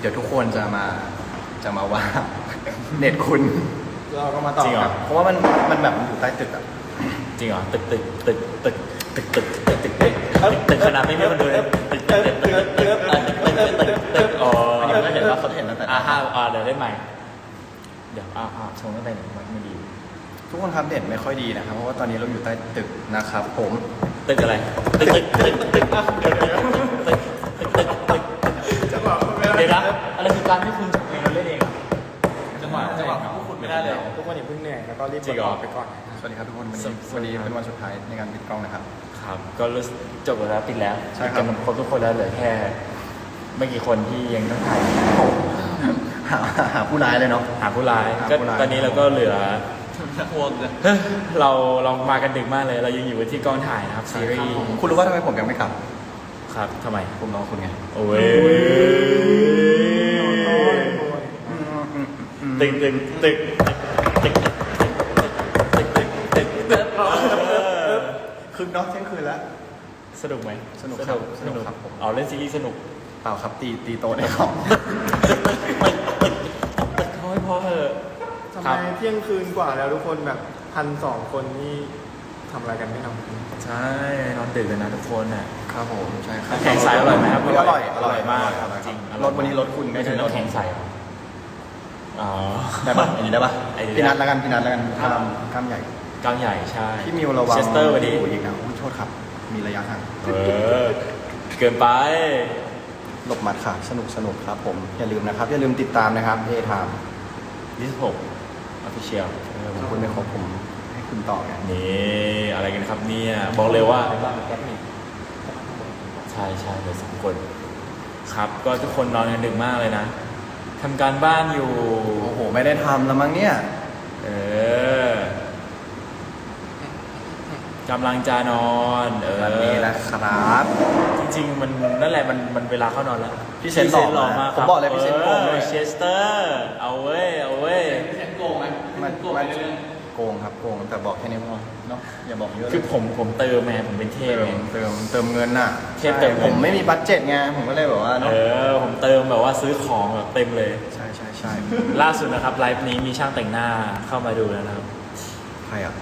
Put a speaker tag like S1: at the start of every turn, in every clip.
S1: เดี๋ยวทุกคนจะมาจะมาว่า เน็ตคุณ
S2: เราก็มาต่อ
S3: จริงเหรอ
S2: ครับ
S1: เพราะว่ามันมันแบบมันอยู่ใต้ตึกอะ
S3: จริงเหรอตึกตึกตึกตึกตึกตึกตึกตึกตึกตึกตึกขนาดไม่มีคนดูเลยตึกตึกตึกตึกตึกตึกตึกตึกตึกอ๋อ
S1: อันนี้ก็เห็นว่าเขาเห็นตั้งแต่
S3: อ่าห้าอ่าเดี๋ยวได้ใหม่ เดี๋ยวอ่าอ่าชงตั้งแต่หนึ่งมันไม่ดี
S1: ทุกคนครับเน็ตไม่ค่อยดีนะครับ เพราะว่าตอนนี้เราอยู่ใต้ตึกนะครับ ผม
S3: ตึกอะไร ตึกตึกตึกตึกตึกตึกตึกตึกตึก การที่คุณจบเองเราเล่นเองอะจังหวะจังหวะพวกคุณไม่ได้เลย
S2: ทุกคนอย่าเพิ่งเหนื่อยแล้วก็รีบ
S3: จริงเหรอ
S2: ไปก่อนนะครับ
S1: สวัสดีครับทุกคนวัน
S3: ส
S1: นี้
S3: วัสดี
S1: วันนี้
S3: ครับ
S1: เป็นวันสุดท้ายในการปิดกล้องนะครับ
S3: ครับ ก็รู้สึกจบแล้วปิดแล้ว
S1: ใช่ครับ
S3: กันครบทุกคนแล้วเหลือแค่ ไม่กี่คนที่ยังต้องถ่าย
S1: หาหาผู้ร้ายเลยเนาะ
S3: หาผู้ร้าย
S1: หา
S3: ก็
S1: ผู้ร้าย
S3: ตอนนี้เราก็เหลือเฮ้ยเราเรามากันดึกมากเลย เรายังอยู่ที่กองถ่ายนะครับซีรีส์
S1: คุณรู้ว่าทำไมผมยังไม่กลับ
S3: ครับทำไม
S1: ผมรอคุณไง
S3: โอ้ย ตึงตึงตึงตึงตึงตึงตึงตึง
S1: คืนเนาะเที่ยงคืนแล้ว
S3: สนุกไหม
S1: สนุกครับสนุกครับผม
S3: เอาเล่นซีรีส์สนุก
S1: เปล่าครับตีตีโต๊ะในห้อง
S3: ตึกเขาให้พอเถอะ
S2: ทำ
S3: ครั
S2: ไม
S3: บ
S2: เที่ยงคืนกว่าแล้วทุกคนแบบพันสองคนนี่ทำอะไรกันไม่นอน
S3: ใช่นอนดึกกันนะทุกคนน่ะ
S1: ครับผมใช่ครับ
S3: น้ำแข็งใสอร่อยไหมครับ
S1: อร่อยอร่อย
S3: มามา
S1: กก
S3: ครับ
S1: ออย
S3: จริง
S1: รถวันนี้รถคุณ
S3: ไม่ถึงน้ำแข็งใสเหร ออ๋อ
S1: ได้ปะอันนี้ได้ปะ
S3: ไอ้นี่
S1: พี่นัทแล้วกันพี่นัทแล้วกันกล้ามกล้ามใหญ่
S3: กลางใหญ่ใช่
S1: พี่มิวระวัง
S3: เชสเตอร์วันนี้
S1: หูอีกนะอุ้ยโทษครับ มีระยะห่าง
S3: เออเกินไป
S1: หลบหมัดค่ะ สนุกสนุกครับผม อย่าลืมนะครับ อย่าลืมติดตามนะครับเอทาม
S3: 26 official
S1: ผมคุณไม่ครบผมให้คุณต่อไง
S3: นี่อะไรกันครับเนี่ย บอกเลยว่า ใช่ใช่เลยสองคน ครับ ก็ทุกคนนอนกันดึกมากเลยนะ ทำการบ้านอยู่
S1: โอ้โห ไม่ได้ทำแล้วมั้งเนี่ย
S3: เออกำลังจะนอน เออ
S1: แบบนี้นะครับ
S3: จริงๆ มันนั่นแหละมันมันเวลาเข้านอนแล้ว
S1: พี่เซนหล่อมาก
S3: ค
S1: ผม
S3: รับ
S1: บอกเลยพี่เซนโกงเลย
S3: เชสเตอร์เอาเว้ยเอาเว้ย
S1: มันมันโกงครับโกงแต่บอกแค่นี้พอ เนาะอย่าบอกเยอะ
S3: คือผมผมเติมไงผมเป็นเทพ
S1: เติ
S3: ไง
S1: มเติมเติมเงินน่ะ
S3: เทพเติมเงิน
S1: ผมไม่มีบัตเจ็ตไงผมก็เลยแบบว่า
S3: เอ
S1: เนาะ
S3: อผมเติมแบบว่าซื้อของแบบเต็มเลย
S1: ใช่ใช่ใช่
S3: ล่าสุดนะครับไลฟ์นี้มีช่างแต่งหน้าเข้ามาดูแล้วนะครับ
S1: ใครอะ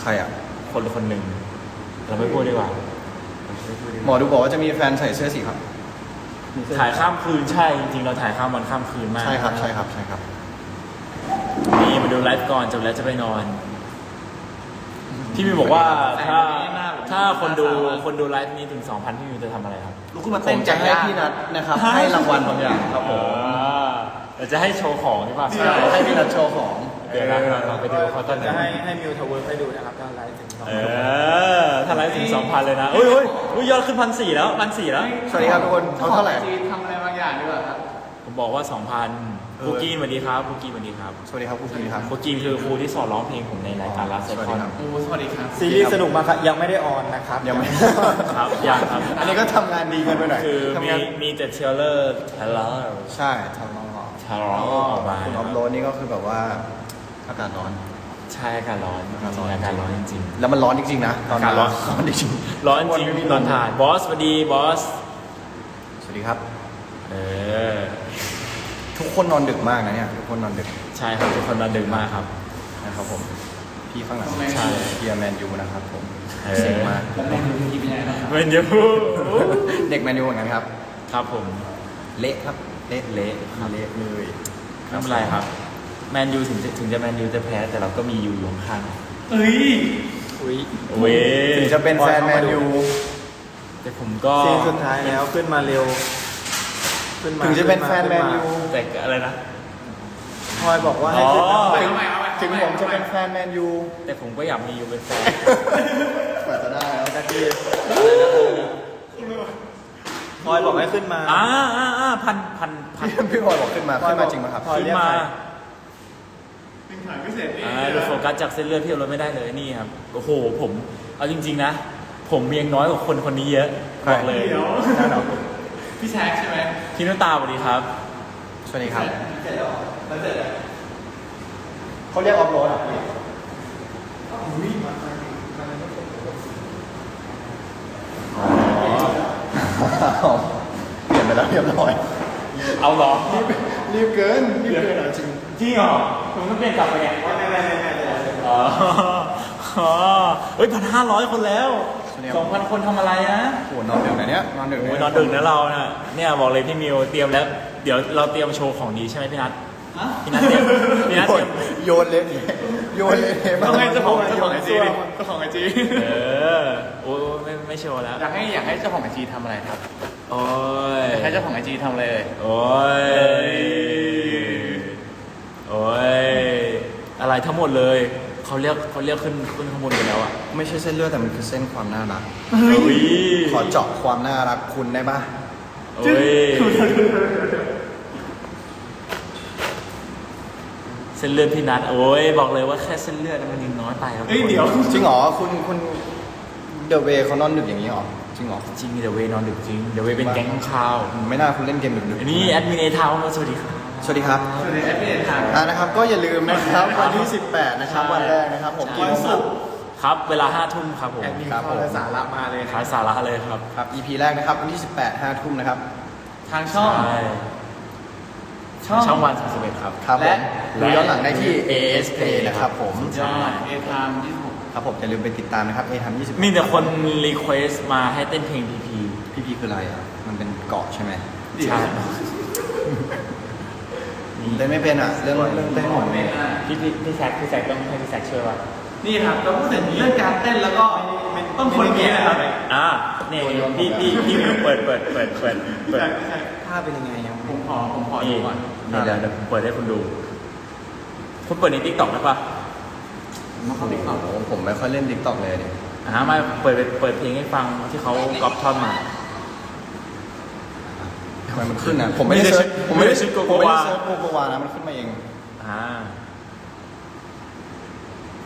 S1: ใครอะ
S3: คนคนหนึ่งเราไม่พูดดีกว่า
S1: หมอดูบอกว่าจะมีแฟนใส่เสื้อสีครับ
S3: ถ่ายข้ามคืนใช่จริงๆเราถ่ายข้ามวันข้ามคืนมาก
S1: ใช่ครับใช่ครับใช่ครับ
S3: นี่มาดูไลฟ์ก่อนจบแล้วจะไปนอน พี่มิวบอกว่าถ้าถ้าคนดูคนดูไลฟ์นี้ถึง 2,000 พี่มิวจะทำอะไรครับ
S1: ลุกขึ้นมาเต้นจะให้พี่นัทนะครับ ให้รางวัลบางอย่างครับผม
S3: เดี๋ยวจะให้โชว์ของใช่ป่ะ
S1: ให้พี่นัทโชว์ของ
S3: เดี๋ยวนะเราไปดูเขาตอนไหน
S2: จะให้ให้มิวทาวเวอร์ให้ดูนะครับถ้าไลฟ์ถึงสอง
S3: เออถ้าไลฟ์ถึง 2,000 เลยนะอุ้ยอุ้ยอุ้ยยอดขึ้นพันสี่แล้วพันสี่แล้ว
S1: สวัสดีครับทุกคนเอาเท่าไหร่
S2: ทำอะไรบางอย่างดีกว่าครับ
S3: ผมบอกว่า 2,000
S1: เออ
S3: คุกกี้สวัสดีครับคุกกี้สวัสดีครับ
S1: สวัสดีครับคุณพีครับ
S3: คุกกี้คือครูที่สอนร้องเพลงผมในรายการลาสเซ
S1: สวัส
S3: ค
S1: ดี
S3: อน
S1: ครับ
S2: สวัสดีครับซีรีส์สนุกมากครับยังไม่ได้ออนนะครับ
S1: ยังไม่
S3: ครับยังครับ
S1: อันนี้ก็ทำงานดีเกินไปหน่อย
S3: คือ
S1: ทำ
S3: มี
S1: งาน
S3: มีแต่เทรลเลอร์เทรลเลอร์
S1: ใช่ทำรอ
S3: เทรลเลอร์ออกมา
S1: คุณออฟโรดนี่ก็คือแบบว่าอากาศร้อน
S3: ใช่อากาศร้อนจริงๆอากาศร้อนจริง
S1: แล้วมันร้อนจริงๆนะตอน
S3: อากาศร้อน
S1: ร้อนจริง
S3: ๆร้อนจริงตอนถ่ายบอสสวัสดีบอส
S1: สวัสดีครับ
S3: เออ
S1: ทุกคนนอนดึกมากนะเนี่ยทุกคนนอนดึก
S3: ใช่ครับทุกคนนอนดึกมากครับ
S1: นะครับผมพี่ข้างหลัง
S3: ใช่
S1: เกียร์แมนยูนะครับผม
S3: เออ
S1: เสียงมาก
S3: เวนยู
S1: เด็กแมนยูเหมือนกันครับ
S3: ครับผม
S1: เละครับเละ
S3: เละ
S1: เละเลย
S3: ไม่เป็นไรครับ แมนยูถึงจะถึงจะแมนยูจะแพ้แต่เราก็มียูอยู่ข้าง
S2: อุ้ย
S3: ๆเว้ย
S1: ถึงจะเป็นแฟนแมนยู
S3: แต่ผมก็
S2: ซีนสุดท้ายแล้วขึ้นมาเร็ว ขึ้นมา
S1: ถึงจะเป็นแฟนแมน
S2: ขึ้
S1: ยู
S3: แต่อะไรนะ
S2: พลอยบอกว่าให้ขึ้นมา
S3: อ๋อ
S2: ถึง
S1: ถึงผมจะเป็นแฟนแมนยู
S3: แต่ผมก็อยากมียูเป็นแฟน
S1: กว่าจะได้แล้ว
S2: นาทีพลอยบอกให้ขึ้นมา
S3: อ่าอ่าอ่าพันพันพัน
S1: พี่พี่พลอยบอกขึ้นมาขึ้นมาจริงไหมครับ
S2: พลอย
S3: ขึ้น
S2: เรียก
S3: มา
S2: ใคร
S3: อ่าดูโฟกัสจากเส้นเลือดพี่เอารถไม่ได้เลยนี่ครับโอ้โหผมเอาจริง ๆ นะ ผมยังน้อยกว่าคนคนนี้เยอะบอกเลย
S1: แน่นอน
S2: พี่แซคใช่ไหม
S3: พี่นุตาสวัสดีครับ
S1: สวัสดีครับเขาเรียกออฟโรดอะพี่อ๋อเปลี่ยนไปแล้วเรียบร้อย
S3: เอาเหรอ
S1: รีบเกินรีบเกินเอาจริง
S3: จริงเหรอผมต้องเปลี่ยนกลับไปไง
S2: ไม่ไม่ไม่ไม่ไม่ไม่
S3: อ๋ออ๋อเฮ้ยพันห้าร้อยคนแล้ว
S1: เนี่ย
S3: สองพันคนทำอะไรนะ
S1: โหนอนดึกนะเนี่ยนอนดึก
S3: โอ้ยนอนดึกนะเราน่ะเนี่ยบอกเลยพี่มิวเตรียมแล้ว เดี๋ยวเราเตรียมโชว์ของดีใช่ไหมพี่นัทพี่นัทเตรียมพี่นัท
S1: โย
S3: เตรี
S1: น
S3: ยม
S1: โยนเละโยนเละ
S2: ต้องให้เจ้าของเจ้าของไอจีดิเจ้าของไอจี
S3: เออโอ้ยไม่ไม่โชว์แล้ว
S4: อยากให้อยากให้เจ้าของไอจีทำอะไรครับ
S3: โอ้ย
S4: อยากให้เจ้าของไอจีทำอะไรเลย
S3: โอ้ยโอ้ยอะไรทั้งหมดเลย เขาเรียกเขาเรียกขึ้นขึ้นข้างบนกันแล้วอะ
S1: ไม่ใช่เส้นเลือดแต่มันคือเส้นความน่ารัก
S3: อุ้ย
S1: ขอเจาะความน่ารักคุณได้ปะ
S3: โอ้ยเส้นเลือดพี่นัทโอ้ยบอกเลยว่าแค่เส้นเลือดมันยังน้อยไปครับ
S2: เฮ้ยเดี๋ยว
S1: จริงเหรอคุณคุณเดอะเวเขานอนดึกอย่างนี้เหรอจริงเหรอ
S3: จริงเดี๋ยวเวนอนดึกจริงเดี๋ยวเวเป็นแก๊งข้าว
S1: ไม่น่าคุณเล่นเกมดึกๆ
S3: อันนี้แอดมินเอทาวมาสวัสดีครับ
S1: สวัสดีครับ
S2: สวัสดีแอดมินทาง
S1: อ่านะครับ ก็อย่าลืมนะครับวันที่ 18 นะครับ วันแรกนะครับ ผมกี่โมงครับ
S3: ครับ เวลาห้าทุ่มครับผม
S2: แอดมิน
S1: ครับ
S2: เข้า
S1: ผม
S2: สาระมาเลย
S3: ขายสาระเลยครับ
S1: ครับ EP แรกนะครับวันที่ 18 5ทุ่มนะครับ
S4: ทางช่อง
S3: ใช่
S4: ช่อง
S3: ช่องวันสามสิบเอ็ดครับ
S1: ครับผ
S4: และ
S1: มดูย้อนหลังได้ที่ AS Play นะครับผม
S4: ยอดเอทามที่ถูก
S1: ครับผมอย่าลืมไปติดตามนะครับ A ทำ20
S3: มีแต่คนรีเควสมาให้เต้นเพลงพีพี
S1: พี่พีคืออะไรอะ มันเป็นเกาะใช่ไหม
S3: ใช่
S1: ผม เต้นไม่เป็นอะ เรื่องเรื่องเต้นผม
S4: ไม่น่า
S3: พี่พี่พี่แซคพี่แซคต้องให้พี่แซคช่วยว่ะ
S4: นี่ครับเราพูดถึงเรื่องการเต้นแล้วก็ต้องคนนี้นะครับ
S3: อ่าเนี่ยพี่พี่พี่มิวเปิดเปิดเปิดเปิดเปิด
S1: ภาพเป็นยังไงยัง
S4: ผมขอผมขอดู
S3: นี่
S4: ก่อน
S3: นี่เดี๋ยวเดี๋ยวผมเปิดให้คุณดู คุณเปิดในทิกตอกได้ปะ
S4: มาขอดูก่อน
S1: โอ้โหผมไม่ค่อยเล่น TikTok เลยเนี่ย
S3: อ่ามาเปิดเปิดเพลงให้ฟังที่เขาก๊อปท่อนมา
S1: ทำไมมันขึ้นอะผมไม่ได้
S3: ไม่ได้
S1: เซิร์ช
S3: ชื่อ
S1: ผมไม่ได้
S3: ไม่ได้ชื่อ
S1: ผมไม่ได้
S3: Gogova
S1: เซิร์ชโกโกวานะมันขึ้นมาเอง
S3: อ่า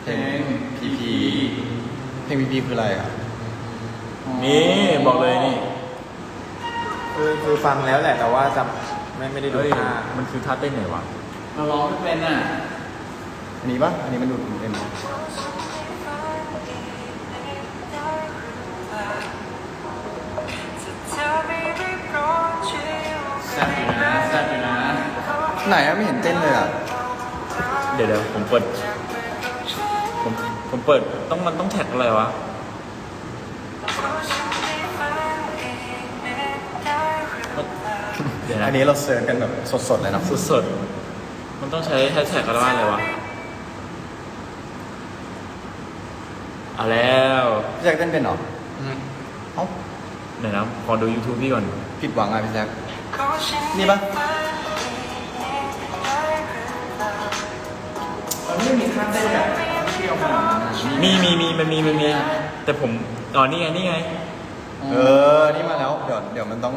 S1: เพลง PP เพลง PP คืออะไรอะ
S3: นี่บอกเลยนี่
S2: คือคือฟังแล้วแหละแต่ว่าจำไม่ไม่ได้ดู
S3: เฮ้ย
S2: ท่า
S3: มันคือท่าเต้นไหนวะ
S4: เราร้องไม่เป็นอะ
S1: อันนี้ปะอันนี้มันดูเป็น ไหนอะไม่เห็นเต้นเลยอะ
S3: เดี๋ยวเดี๋ยวผมเปิด ผมผมเปิดต้องมันต้องแท็กอะไรวะ เดี๋ยวนะ
S1: อันนี้เราเซิร์ชกันแบบสดๆเลยเนาะ
S3: สดๆมันต้องใช้แฮชแท็กอะไรว่าอะไรวะเอาแล้ว
S1: พี่แจ็คเต้นเป็นเหรอ
S4: อืม
S1: เอ้า
S3: เดี๋ยวนะขอดู YouTube พี่ก่อน
S1: ผิดหวังอะพี่แจ็คนี่ปะ
S4: มันไม่มีท่าเต้นแบบเที่ยวขนาดนั้นนะ
S3: มีมีมีมันมีมันมี แต่ผมอ๋อนี่ไงนี่ไง
S1: เออ นี่มาแล้ว เดี๋ยวเดี๋ยวมันต้อง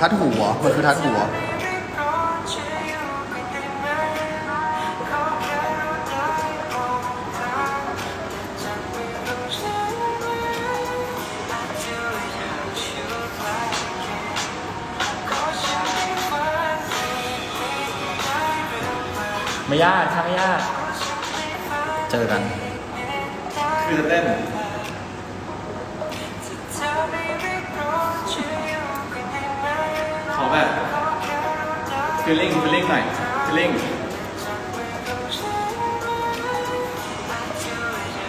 S1: ทัดหูเหรอมันคือทัดหูเไม่
S3: ยากถ้าไม่ยาก
S1: เจอกัน
S4: คือจะเต้นขอแบบ feeling feeling หน่อย feeling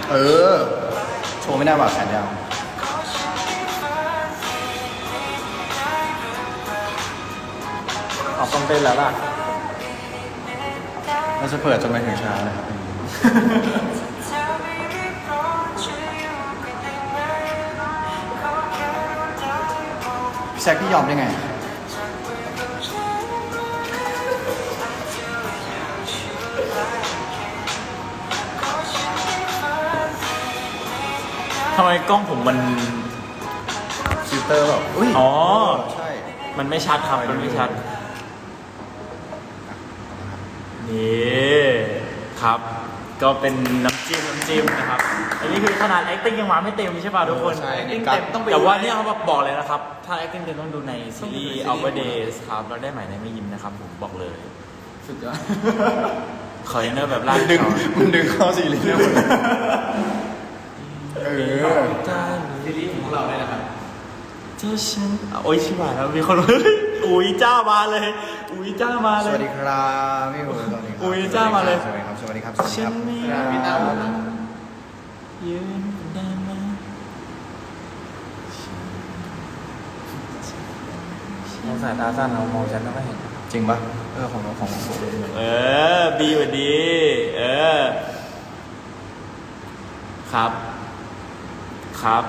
S1: เออ โชว์ไม่ได้ว่าแขนยาว
S2: ออกต้องเต้นแล้วล่ะ
S1: เราจะเปิดจนไปถึงเช้านะครับพี่แซคพี่ยอมได้ไง
S3: ทำไมกล้องผมมัน
S1: ฟิลเตอร์แบบอุ้ย
S3: อ๋อ
S1: ใช่
S3: มันไม่ชัดครับ มันไม่ชัด นี่ครับ ก็เป็นน้ำจิ้มน้ำจิ้มนะครับ อันนี้คือขนาด acting ยังมาไม่เต็มใช่ป่ะทุกคน
S1: ใช่
S4: acting
S1: ครับ
S4: เต็มต้องไป
S3: แต่
S4: ดู
S3: ว่า
S4: ใน
S3: เนี่ยเขาแบบบอกเลยนะครับ ถ้า acting เต็มต้องดูในซีรีส์
S4: ต้องดูในซีรีส์
S3: Our Days ครับเราได้ใหม่ในไม่ยิ้มนะครับผมบอกเลย
S4: สุดยอด
S3: คอยเนอร์แบบลาก
S1: มันดึง
S3: เขา
S1: มันดึงเข้าซีรีส์ได้หมดเลยเออ
S4: ซีรีส์ของเราเลยนะครับ
S3: ถ้าฉันโอ้ยชิบหายแล้วมีคนเฮ้ยอุ้ยจ้ามาเลย อุ้ยจ้ามา
S1: ส
S3: เลย
S1: วัสดีครับพี่หูสวัสดีครับ
S3: อุ๊ยจ้ามาเลย
S1: สวัสดีครับสวัสดีครับสวัสดี
S3: ฉั
S1: คนรับ
S3: ไม่
S2: ครับพี่ตั้ม
S3: ยืนได้ไหม
S2: มองสายตาสั้นเรามองฉันก็ไม่เห็น
S1: จริงปะเออของน้องของผม
S3: เออบีสวัสดีเออ ครับ ครับ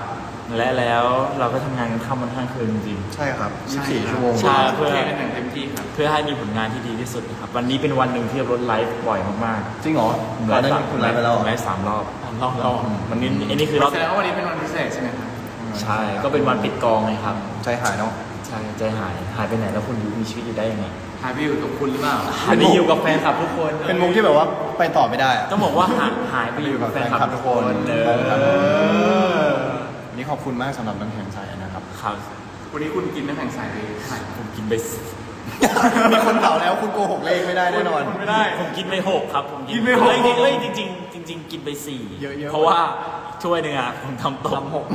S3: และแล้วเราก็ทำงานกันข้ามวันข้างคืนจริง
S1: ใช่ครับ24ชั่วโมง
S3: ใช่ เพื่อ
S4: เทกันอย่างเต็มที่ครับ
S3: เพื่อให้มีผลงานที่ดีที่สุดนะครับ วันนี้เป็นวันหนึ่งที่รถไลฟ์บ่อยมาก
S1: จริงเหรอ
S3: ๆ
S1: ก่อนหน้านี้คุณไลฟ์ไปแล้วเหรอ
S3: ไลฟ์สามรอบ
S4: สามรอบรอบ
S3: วันนี้อันนี้คือรอบ
S4: แสดงว่าวันนี้เป็นวันพิเศษใช่ไหมครับ
S3: ใช่ก็เป็นวันปิดกองไงครับ
S1: ใจหายเนาะ
S3: ใช่ใจหายหายไปไหนแล้วคุณอยู่มีชีวิตอยู่ได้ยังไง
S4: หายไปอยู่กับคุณหรือเปล่า
S3: หายไปอยู่กับแฟนคลับทุกคน
S1: เป็นมุกที่แบบว่าไปต่อไม่ได้อะ
S3: ต้องบอกว่าหายหายไปอยู่กับแฟนคลับทุกคนเออ
S1: วันนี่ขอบคุณมากสำหรับน้ำแข็งใสนะครับ
S3: ครับ
S4: วันนี้คุณกินน้ำแข็งใสไปเท่าไหร่
S3: ผมกินไปส
S1: มีคนเผาแล้วคุณโกหกเลขไม่ได้แน่นอน
S3: ไม่ได้ ผมกินไปหกครับ ผม
S4: กินไปหก
S3: เอ้ยเอ้ยจริงๆจริง ๆ กินไปสี่
S1: เยอะๆ
S3: เพราะว่าถ้วยหนึ่งอะผมทำตก
S1: ทำหก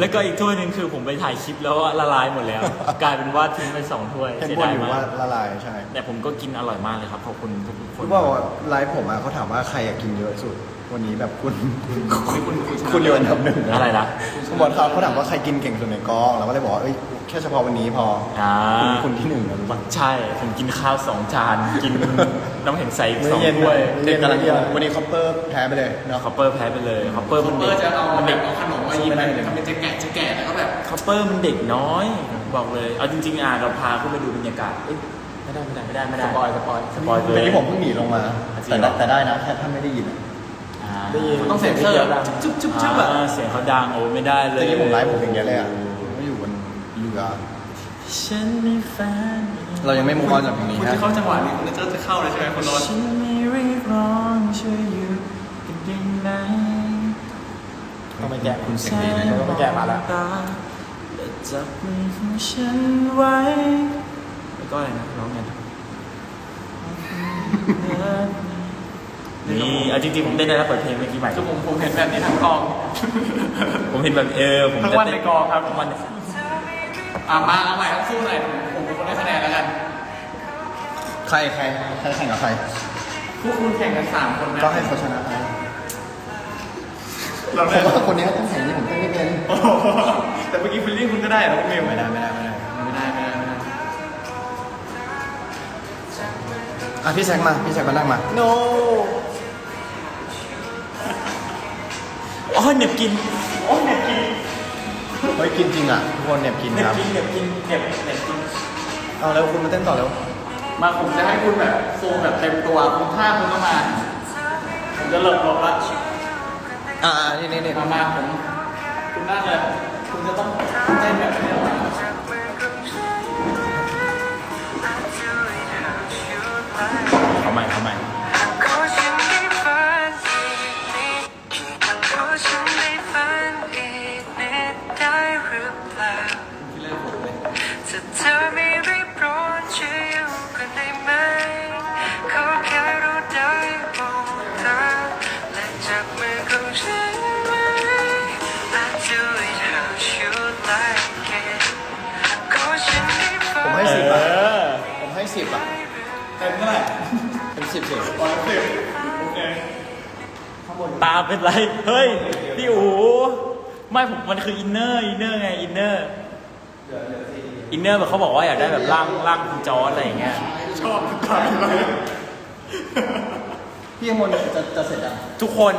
S3: แล้วก็อีกถ้วยหนึ่งคือผมไปถ่ายคลิปแล้วอะละลายหมดแล้ว กลายเป็นว่าทิ้งไปสองถ้วย
S1: เห็น
S3: เสีย
S1: บ่น
S3: ดาย
S1: อยู่
S3: มา
S1: ว่ากละลายใช่
S3: แต่ผมก็กินอร่อยมากเลยครับขอบคุณทุกคน
S1: คุณบอกว่าไลฟ์ผมอะเขาถามว่าใครอยากกินเยอะสุด วันนี้แบบคุณ
S4: คุณคุณคุณชนะ
S1: คุณเรียนทำหนึ่ง
S3: อะไรนะ
S1: คุณบอกเขาเขาถามว่าใครกินเก่งสุดในกองเราก็เลยบอกว่าเอ้ยแค่เฉพาะวันนี้พอ
S3: อ่า
S1: คุณคุณที่หนึ่งนะรู้ป่ะ
S3: ใช่ ผมกินข้าวสองจาน กินน้ำแข็งใสอีกสอง
S1: เย็น
S3: ถ้วย
S1: เด็กกำลังเย็นวันนี้คอปเปอร์แพ้ไปเลยเนาะ
S3: คอปเปอร์แพ้ไปเลยคอปเปอร์
S4: คุ
S3: มัน
S4: ณเบอ
S3: เด็ก
S4: ร์จะเอา
S3: มัน
S4: แบ
S3: เด็
S4: บ
S3: ก
S4: เอาขนมมาหยิบแบบทำเป็นจะแกะจะแกะแล้วก็แบบ
S3: คอปเปอร์มันเด็กน้อย บอกเลยเอาจริง ๆ อะเราพาขึ้นไปดูบรรยากาศเอ้ยไม่ได้ไม่ได้ไม่ได้ไม่ได้
S4: สปอยสปอย
S3: สปอยเล
S1: แต่
S3: ย
S1: ที่ผมเพิ่งหนีลงมา
S3: จริง
S1: แต่
S3: เหรอ
S1: ได้แต่ได้นะแค่ท่านไม่ได้ยินอะ
S3: อ่า
S2: ได้ยิน
S4: ต้องเซ็นเซอร์จุ๊บจุ๊บจุ๊บแบบ
S3: อ่าเสียงเขาดังโอ้ไม่ได้เลย
S1: แต่ที่ผมไลฟ์ผมอย่างเงี้ยเลยอะไม่อยู่บนเรือ
S3: ฉันมีแฟน
S1: เรายังไม่มุ่งมั่นจากตรงนี้
S4: คุณ
S1: ฮะ
S4: จะเข้าจังหวะนี้คุณจะจะเข้าเลยใช่ไหมคุณโนนท์
S3: ฉันไม่เรียกร้องช่วยอยู่กันได้ไหม
S2: ต้องไปแกะ
S1: คุณเสียงดีเลย
S2: ต้องไปแกะมาแล้ว
S3: ตาและจับมือของฉันไว้แล้วก็อะไรนะร้องไง นะนี่เอาจริงๆผมเต้นได้แล้วเปิดเพลงเมื่อกี้ใหม่
S4: คือผมผมเห็นแบบนี้ทั้งกอง
S3: ผมเห็นแบบเออผม
S4: ทั้ง
S3: จะ
S4: วัน
S3: เต้
S4: ในกองครับ
S3: ทั้งวันใน
S4: อะมาเอาใหม่ต้องสู้หน่อยผมผมเป็นคนได้คะแนนแล้วกัน
S1: ใครใครใครแข่งกับใคร
S4: พวกคุณแข่งกันสามคนนะ
S1: ก็ให้เขาชนะไป
S4: เรา
S1: ผ
S4: ได้
S1: มว่าคนนี้ต้องแข่งที่ผมเต้นไม่เป็น
S4: โอ้โหแต่เมื่อกี้ฟิลลิ่งคุณก็ได้เหรอคุณมิว
S1: ไม่ได้ไม่ได้ไม่ได้
S4: ไม่ได้ไม่ได้ไม่ได้
S1: อะพี่แซกมาพี่แซกมานั่งมา
S2: โอ๋
S3: อเหน็บกินอ๋อเหน็บกิน
S1: เฮ้ยกินจริงอะทุกคนเหน็บกิน
S3: เหน็บ
S1: ครับ
S3: กินเหน็บกินเหน็บเหน็บกิน
S1: เอาแล้วคุณมาเต้นต่อแล้ว
S4: มาผมจะให้คุณแบบซูมแบบเต็มตัวคุณท่าคุณต้องมาผมจะหลบหลบละ
S1: อ่านี่นี่นี่
S4: มามาผม คุณนั่งเลย คุณจะต้องเต้นแบบนี้ออกมา
S3: เอ
S5: ถ้าเธอไม่รีบร้อนช่วยอยู่กันได้ไหมขอแค่เราได้มองตาและจับมือของฉันไว้ I do it how you like it ขอฉันได้ฝั
S1: ผม
S5: น
S1: ให้
S3: เอ
S1: สิบอะ
S3: อ
S1: ผมให้สิบอะ
S4: เต็มเท่าไหร่
S1: เป็นสิบสิ
S4: ร้อยสิบโอเค
S3: ตาเป็นไร เฮ้ย พี่อูไม่ผมมันคืออินเนอร์ อินเนอร์ไง อินเนอร์อิ นเนอร์แบบเขาบอกว่าอยากได้แบบร่างร่างคุณจอร์ดอะไรอย่างเงี้ย
S4: ชอบถ่ายเลย
S1: พี่ยมนจะจะเสร็จอะ
S3: ทุกคน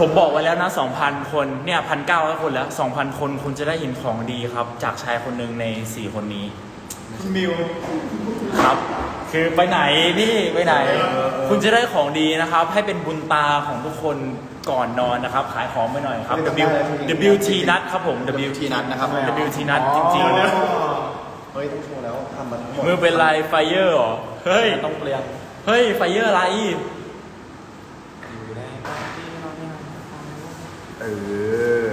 S3: ผมบอกไว้แล้วนะ 2,000 คนเนี่ยพันเก้าคนแล้ว 2,000 คนคุณจะได้เห็นของดีครับ จากชายคนหนึ่งใน 4 คนนี้
S4: คุณมิว
S3: ครับ คือไปไหนพี่ไปไหน คุณจะได้ของดีนะครับ ให้เป็นบุญตาของทุกคนก่อนนอนนะครับ ขายของไปหน่อยครับ W WT นัดครับผม
S1: WT นัดนะครับ
S3: WT นัดจริง
S1: เฮ้ยต้องโชว์แล้วทำมาทั้งหมด
S3: ๆมือเป็นลายไฟเยอร์เหรอ เฮ้ย
S2: ต้องเปลี่ยน
S3: เฮ้ย ไฟเยอร์อะไร
S1: เออ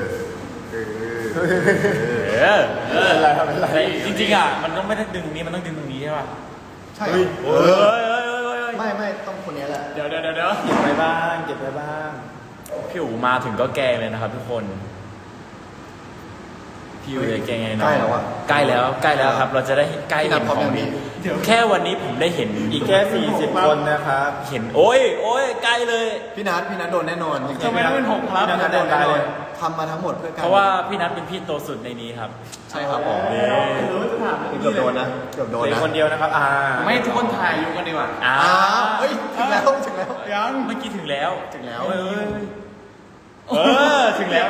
S1: เออ
S3: เออ
S2: เอออะไรครับเป็นไร
S3: จริงๆอะ มันต้องไม่ได้ดึงตรงนี้ มันต้องดึงตรงนี้ใช่ป่ะ
S1: ใช่
S3: เฮ้ย
S1: เอ
S3: เฮ้ย
S1: อ
S3: เฮ้ยเฮ้ยเฮ้ยเฮ้ย
S1: ไม่ไม่ต้องคนนี้แหละ
S4: เดี๋ยวเดี๋ยวเดี๋ยวเดี๋ยว
S2: เก็บไว้บ้าง เก็บไว้บ้าง
S3: พี่อู๋มาถึงก็แกล้งเลยนะครับทุกคน
S1: พี่
S3: พี่อยู่เลยแกไงเนาะ
S1: ใกล้แล้วอะ
S3: ใกล้แล้วใกล้แล้วครับ เราจะได้ใกล้
S1: พี่นั
S3: เห็
S1: บ
S3: น
S2: พ
S1: พร้อม
S3: ขอ
S1: ยังงพี่
S3: แค่วันนี้ผมได้เห็นอีก
S2: แค่สี่สิบคนนะครับ
S3: เห็นโอ้ยโอ้ยใกล้เลย
S1: พี่นัทพี่นัทโดนแน่นอนจริงๆ
S2: ทำไมต้องเป็นหกครับ
S1: พี่นัทโดนแน่นอนทำมาทั้งหมดเพื่อการ
S3: เพราะว่าพี่นัทเป็นพี่โตสุดในนี้ครับ
S1: ใช่ครับผม
S3: เย้
S1: เกือบโดนนะเกือบโดน
S2: เหลือ
S1: นะ
S2: คนเดียวนะครับอ่า
S4: ไม่ทุกคนถ่ายอยู่กันดีกว่า
S3: อ้า
S1: อ้าว
S3: ว
S1: เฮ้ยถึงแล้วถึงแล้ว
S2: ยัง
S3: เมื่อกี้ถึงแล้ว
S1: ถึงแล้ว
S3: เออเออถึงแล้ว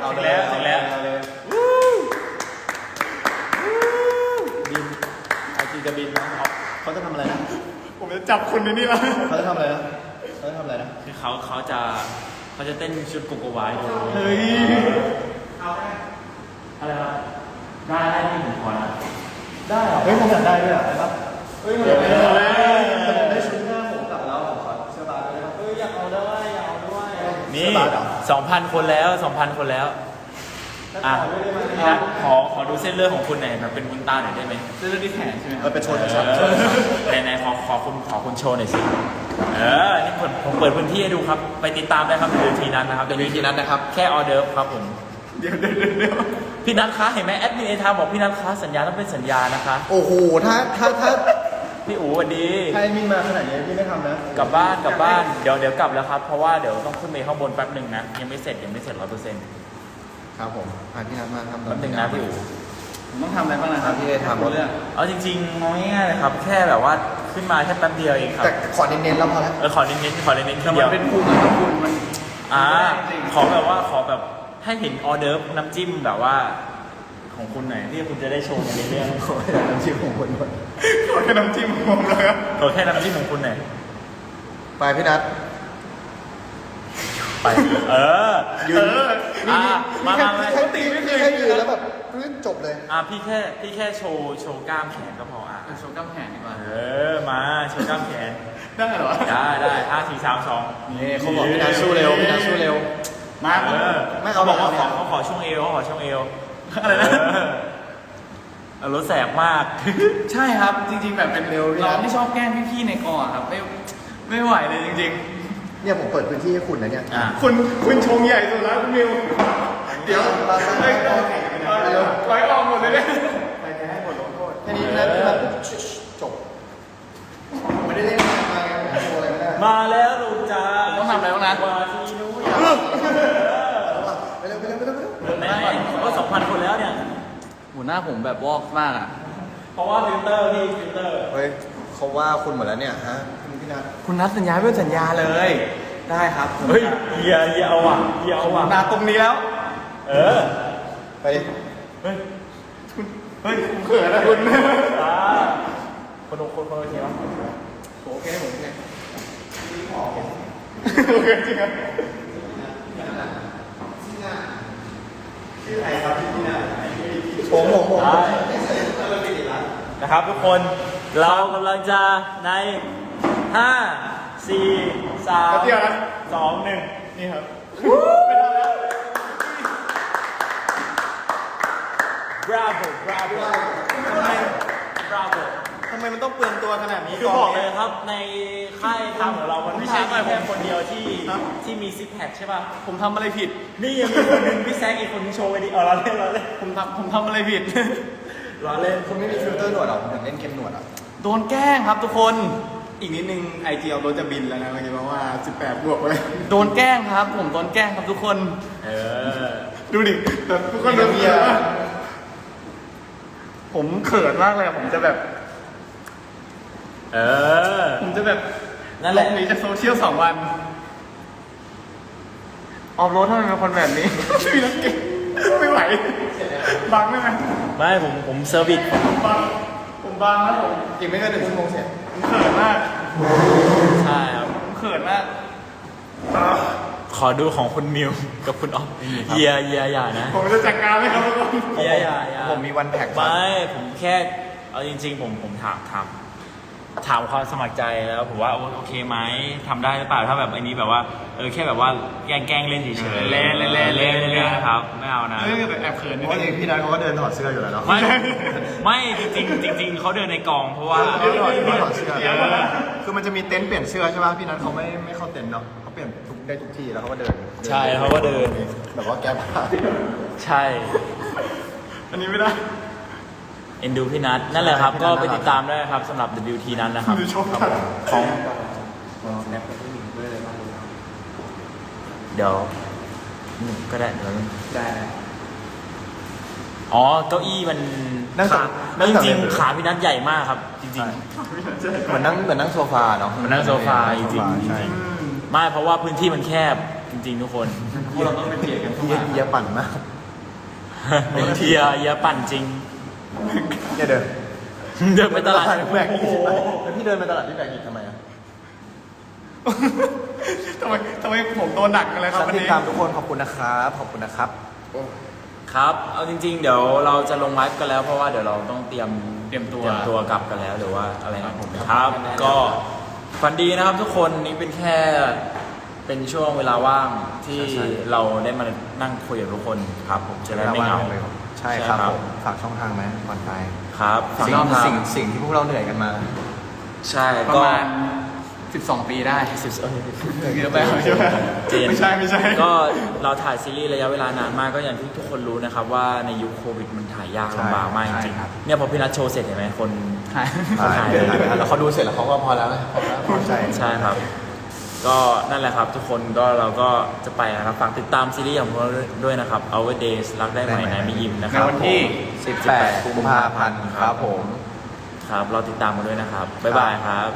S1: เอา
S3: ถึง
S1: เลย
S3: แล้วถึงแล้ว
S1: เอาเลย
S2: บิน ไอจีจะบินนะ
S1: เขาจะทำอะไรนะ
S2: ผมจะจับคุณในนี่ละ
S1: เขาจะทำอะไรนะเขาจะทำอะไรนะ
S3: คือเขาเขาจะเขาจะเต้นชุดโกโกวายดู
S2: เฮ้ย
S3: อะไรครับได้ได้ที่ผมขอนะ
S1: ได้เหรอเฮ้ยผมอยากได้ด้วยอะได้ปะเฮ้ยผมอยากได้แต่ผมได้ชุดหน้าผมกลับแล้วผมขอเสื้อบาสด้วยครับเฮ้ยอยากเอาด้วยอยากเอาด้วย
S3: นี่
S1: เสื้อบาสเหรอ
S3: สองพันคนแล้วสองพันคนแล้ว อะพี่นัทขอขอดูเส้นเลือดของคุณหน่อยแบบเป็นบุญตาหน่อยได้ไหม
S4: เรื่องที่แขนใช่ไหมค
S1: เอ
S4: รับ
S1: อเป็นโชว์
S3: เอ
S1: ชัด
S3: อไหนไหนขอขอคุณขอคุณโชว์หน่อยสิ เออ นี่ผมผมเปิดพื้นที่ให้ดูครับ ไปติดตามได้ครับในทีนั้นนะครับ
S1: เป็นวิธีนั้นนะครับ
S3: แค่ออเดิร์ฟครับผม
S2: เดี๋ยวเดี๋ยวเดี๋ยวเดี๋ยว
S3: พี่นัทคะเห็นไหมแอดมินเอทามบอกพี่นัทคะสัญญาต้องเป็นสัญญานะคะ
S1: โอ้โห ถ้าถ้าถ้า
S3: พี่อู๋สวัสดี
S1: ถ้าไอ้มินมาขนาดนี้พี่ไม่ทำนะ
S3: กลับบ้านกลับบ้านเดี๋ยวเดี๋ยวกลับแล้วครับ เพราะว่าเดี๋ยวต้องขึ้นไปข้างบนแป๊บหนึ่งนะ ยังไม่เสร็จยังไม่เสร็จร้อยเปอร์เซ็นต์
S1: ครับผมพาพี่นัทมาทำ
S3: แป๊บหนึ่งนะพี่อู๋
S4: ผมต้องทำอะไรบ้างนะค
S1: ค
S4: รั
S1: รั
S4: บบ
S1: พี่ได้ทำ
S4: เรื่อง
S3: เอาจริงๆง่ายๆเลยครับ แค่แบบว่าขึ้นมาแค่แป๊บเดียวเองครับ
S1: แต่ขอเน้นๆแล้วพอแล้ว
S3: เออขอเน้นๆขอเน้นๆที
S4: แต่
S3: เดี
S4: มั
S3: ย
S4: น
S3: ว
S4: เป็นภูมิของคุณมัน
S3: อ่า
S4: จริง
S3: ขอแบบว่าขอแบบให้เห็นออเดิร์ฟน้ำจิ้มแบบว่า ของคุณหน่อยที่คุณจะได้โชว์ในเรื่อง
S1: ขอให้ได้น้ำจิ้มของคนก่อน
S2: ขอแค่น้ำจิ้มของผมเลยครับ
S3: ขอแค่น้ำจิ้มของคุณหน่อย
S1: ไปพี่นัท
S3: ไป เออ
S1: ยืน
S3: อ่ามามามา
S1: แค่ตีไม่เคยแค่ยืนแล้วแบบพื้นจบเลย
S3: อ่าพี่แค่พี่แค่โชว์โชว์กล้ามแขนก็พออะ
S4: เอาโชว์กล้ามแขนดีกว่า
S3: เออมาโชว์กล้ามแขน
S2: ได้เหรอ
S3: ได้ได้ห้าสี่สามสอง
S1: นี่เขาบอกพี่นัทสู้เร็วพี่นัทสู้เร็ว
S2: มา
S3: เออ
S1: ไม่เอา
S3: เขาบอกว่า
S1: ไม่
S3: ขอ
S1: เอา
S3: เขาขอช่วงเอวเขาขอช่วงเอวอะไรนะเออรถแสบมาก
S4: ใช่ครับจริง ๆ แบบเป็น
S1: เร็วพี่
S4: เรา
S1: นะ
S4: ไม่ชอบแกล้งพี่ๆในกองอะครับไม่ไม่ไหวเลยจริง
S1: เนี่ยผมเปิดพื้นที่ให้คุณนะเนี่ย
S3: อะ
S2: คุณคุณชงใหญ่สุดแล้วคุณมิวเดี๋ยว
S1: ไปไปไปไปเร็ว
S2: ไว้ออกหมดเลยเนี่ย
S1: ไปจะให้บทลงโทษแค่นี้พี่นัทพี่นัทจบไม่ได้เล่นมาไงผมโชว์อะไรไม่ได้
S3: มาแล้วลูกจ้า
S4: ๆต้องทำอะไรบ้างนะ
S3: วาทีนุยา
S1: ไปเร็วไปเร็วไปเร็วไปเร็ว
S3: ไหนๆก็สองพันคนแล้วเนี่ย
S4: หัวหน้าผมแบบวอกมากอะ
S3: เพราะว่าฟิลเตอร์พี่ฟิลเตอร์
S1: เฮ้ยเขาว่าคุณหมดแล้วเนี่ยฮะคุณพี่ นัท
S4: คุณนัดสัญญาเพื่อสัญญาเลย ได้ครับ
S3: เฮ้ยเฮียเฮียเอาว่ะเฮียเอาว่ะ
S2: นาตรงนี้แล้ว
S3: เออ
S1: ไปดิ
S3: เฮ้ย
S2: เฮ้ยผมเขินนะคุณ
S3: อ่าคนคนคนโอเคปะ
S2: โอเคผมโอเคโอเคจริงครับ
S1: โผมผมผม
S3: ได้นะครับทุกคน เรากำลังจะใน ห้าสี่สาม
S2: แป๊บเดียวนะ
S3: สองหนึ่ง
S2: นี่ครับ
S3: bravo bravo
S2: ทำไม
S3: bravo
S2: ทำไมมันต้องเปลืองตัวขนาดนี้
S3: คือบอกเลย
S2: นี่
S3: ครับในค่ายทำของเรา มันไม่ใช่
S2: ผมถามหน่อย
S3: แค่คนเดียวที่
S2: ครับ
S3: ที่มีซิกแพคใช่ป่ะ
S4: ผมทำอะไรผิด
S3: นี่ยังมีคนหนึ่งพี่แซกอีกคนนึงโชว์ไว้ดิเออเราเล่นเราเล่น
S4: ผมทำผมทำอะไรผิด
S3: เราเล่น
S1: คุณไม่มีฟิลเตอร์หนวดหรอผมอยากเล่นเกมหนวดอะ
S4: โดนแกล้งครับทุกคน
S2: อีกนิดนึงไอจีเอารถจะบินแล้วนะเมื่อกี้เพราะว่า 18 บวกเลย
S4: โดนแกล้งครับ ผมโดนแกล้งครับทุกคน
S3: เออ
S2: ดูดิแบบทุกคนดู
S1: เมีย
S2: ผมเขินมากเลยอะผมจะแบบ
S3: เออ
S2: ผมจะแบบ
S3: นั่นแหละ
S2: บหนีจากโซเชียลสองวันออฟโรดทำไมเป็นคนแบบนี้พี่นักเก่งไม่ไหว บังได้ไหม
S3: ไม่ผมผมเซอร์วิส
S2: ผมบังผมบังแล้วผม
S1: อีกไม่เกินหนึ่งชั่วโมงเสร็จ
S2: ผม เขินมาก
S3: ใช่ครับ
S2: ผมเขินมาก
S3: ขอดูของคุณมิวกับคุณออฟเยียเยียอย่านะ
S2: ผมจะจัดการไหมครับทุกคน
S3: เยียอย่าอย่า
S1: ผมมีวันแท็ก
S3: ไม่ผมแค่ เอาจริง ๆ ผมผมถามถาม ถามความสมัครใจแล้วผมว่าโอโอเคไหมทำได้หรือเปล่าถ้าแบบอันนี้แบบว่าเออแค่แบบว่าแกล้งแกล้งเล่นเฉยๆ
S2: เล่นเล่นเล่น
S3: เล่น
S2: เล่น
S3: เล่นนะครับไม่เอานะ
S2: เฮ้ยแต่แอบเขิน
S1: เพ
S2: นิด
S1: ราะว่า
S2: นึง
S1: พี่นัทเขาก็เดินถอดเสื้ออยู่แล้วเนาะ
S3: ไม่ไม่จริงๆจริง ๆเขาเดินในกองเพราะว่า
S1: เขาถอดเขาถอดเสื้อ
S3: เออ
S1: คือมันจะมีเต็นท์เปลี่ยนเสื้อใช่ป่ะพี่นัทเขาไม่ไม่เข้าเต็นท์เนาะเขาเปลี่ยนทุกได้ทุกที่แล้วเขาก็เดิน
S3: ใช่เขาก็เดิน
S1: แบบว่าแก้ผ้า
S3: ใช่
S2: ผ
S4: อันนี้ไม่ได้
S3: เอ็นดูพี่นัทนั่นแหละครับ
S1: ใช่
S3: ก็
S1: พี่นัท
S3: ไปติดตามได้ครับสำหรับ WT นั้นนะครับ
S4: ดูชม
S3: ครับ
S4: กัน
S3: ของ
S1: แนบกับพี่หมิงด้วยเลยบ้าง
S3: เดี๋ยวหนึ่งก็ได้เดี๋ยว
S1: ได้
S3: อ๋อ เก้าอี้มัน
S1: นั่ง
S3: ขา
S1: นั่ง
S3: จ
S1: ตัก
S3: ริง
S1: เลย
S3: ๆขาพี่นัทใหญ่มากครับ จริง
S1: เหมือนนั่งเหมือนนั่งโซฟาเนาะ
S3: เหมือนนั่งโซฟาจริงๆ
S1: ใช่
S3: ๆ ไม่เพราะว่าพื้นที่มันแคบจริง ๆ ทุกคน
S4: พวกเราต้องเป็นเกียรติกันเข้า
S1: เยีย
S4: มา
S1: เยียปั่นมาก
S3: เทียเยอะปั่นจริง
S1: เนี่ยเดิน
S3: เดินไปตลาด
S1: แบกหินไปแล้วพี่เดินไปตลาดที่แบกหินทำไมอะ
S4: ทำไมทำไมผมโดนหนักกันเลยครับ
S1: ฉัน
S4: วัน
S1: ติด
S4: นี้
S1: ตามทุกคนขอบคุณนะครับขอบคุณนะครับ
S3: ครับ เอาจริง ๆ เดี๋ยวเราจะลงไลฟ์กันแล้วเพราะว่าเดี๋ยวเราต้องเตรียม
S6: เตรียมตัว
S3: เตรียมตัวกลับกันแล้วหรือว่าอะไรนะผมครับ ก็ฝันดีนะครับทุกคนนี่เป็นแค่ เป็นช่วงเวลาว่างที่
S1: ใช่
S3: เราได้มานั่งคุยกับทุกคนครับผมจะได้ไม่เหงา
S1: ใช่ครับผมฝากช่องทางไหมก่อนไป
S3: ครับฝาก
S1: สิ่ง
S3: ช่องทาง
S1: สิ่งสิ่งที่พวกเราเหนื่อยกันมา
S3: ใช่
S6: ประ
S3: ก็
S6: มาณ 12 ปีได้
S3: สิบเอ้ย
S6: เยอะไป
S4: ใช่ไหม
S3: เจน
S4: ไม่ใช่ไม่ใช่
S3: ก็เราถ่ายซีรีส์ระยะเวลานานมากก็อย่างที่ทุกคนรู้นะครับว่าในยุคโควิดมันถ่ายยาก
S1: ใช่
S3: ลำบากมากจ
S1: ใช่
S3: ริง
S1: ครับ
S3: ๆเนี่ยพอพี่นัทโชว์เสร็จเห็นไหมคน
S6: หาย
S3: เขาถ่ายเลย
S1: แล้วเขาดูเสร็จแล้วเขาก็พอแล้วไงพอแล้วพอใจ
S3: ใช่ครับ ก็นั่นแหละครับ ทุกคนก็เราก็จะไปนะครับฝากติดตามซีรีส์ของเราด้วยนะครับ Our Days รักได้ไหมนายไม่ยิ้มนะค
S6: ใน
S3: รับ
S6: วันที่
S1: 18กุมภาพันธ์ครับผม
S3: ครับ เราติดตามกันด้วยนะครับ บ๊ายบายครับ